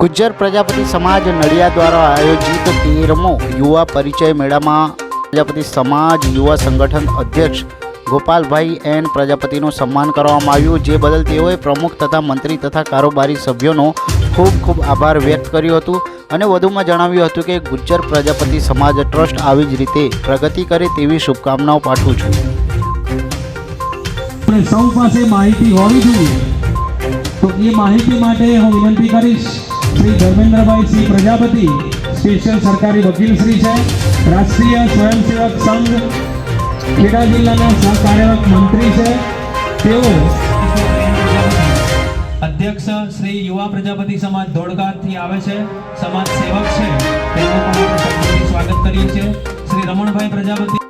ગુજ્જર પ્રજાપતિ સમાજ નડિયાદ દ્વારા આયોજિત તેરમો યુવા પરિચય મેળામાં પ્રજાપતિ સમાજ યુવા સંગઠન અધ્યક્ષ ગોપાલભાઈ એન પ્રજાપતિનું સન્માન કરવામાં આવ્યું, જે બદલ તેઓએ પ્રમુખ તથા મંત્રી તથા કારોબારી સભ્યોનો ખૂબ ખૂબ આભાર વ્યક્ત કર્યો હતું અને વધુમાં જણાવ્યું હતું કે ગુજ્જર પ્રજાપતિ સમાજ ટ્રસ્ટ આવી જ રીતે પ્રગતિ કરે તેવી શુભકામનાઓ પાઠવું છું. સૌ પાસે માહિતી હોવી જોઈએ. તો એ માહિતી માટે હું વિનંતી કરીશ શ્રી ધર્મેન્દ્રભાઈ સિંહ પ્રજાપતિ, સ્પેશિયલ સરકારી વકીલ શ્રી છે, રાષ્ટ્રીય સ્વયંસેવક સંઘ, ખેડા જિલ્લાના સહકાર્યરત મંત્રી છે. તેઓ અધ્યક્ષ શ્રી યુવા પ્રજાપતિ સમાજ ધોળકાથી આવે છે, સમાજ સેવક છે. તેમનું પણ સ્વાગત કરીએ છીએ. શ્રી રમણભાઈ પ્રજાપતિ